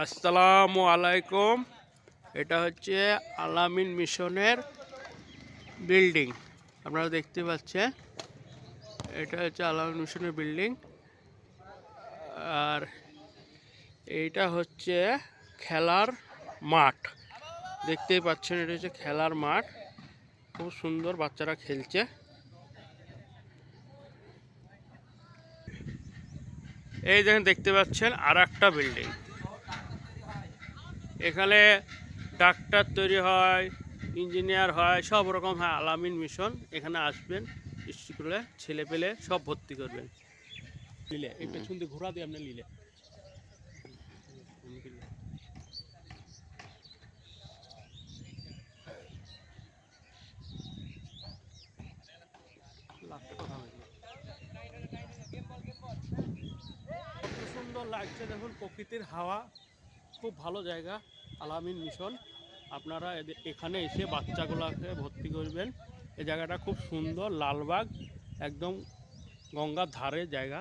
আসসালামু আলাইকুম। এটা হচ্ছে আলামিন মিশনের বিল্ডিং। আপনারা দেখতে পাচ্ছেন, এটা হচ্ছে আলামিন মিশনের বিল্ডিং। আর এইটা হচ্ছে খেলার মাঠ। দেখতেই পাচ্ছেন, এটা হচ্ছে খেলার মাঠ। খুব সুন্দর বাচ্চারা খেলছে। এই দেখেন, দেখতে পাচ্ছেন আর একটা বিল্ডিং। এখানে ডাক্তার তৈরি হয় ইঞ্জিনিয়ার হয় সব রকম হয় আলামিন মিশন এখানে আসবেন স্কুলে ছেলে পেলে সব ভর্তি করবেন। লিলে এই পেছন দিয়ে ঘোরা দিয়ে আপনি কত সুন্দর লাগছে দেখুন প্রকৃতির হাওয়া। খুব ভালো জায়গা, আলামিন মিশন আপনারা এখানে এসে বাচ্চাগুলোকে ভর্তি করবেন। এই জায়গাটা খুব সুন্দর, লালবাগ, একদম গঙ্গার ধারে জায়গা।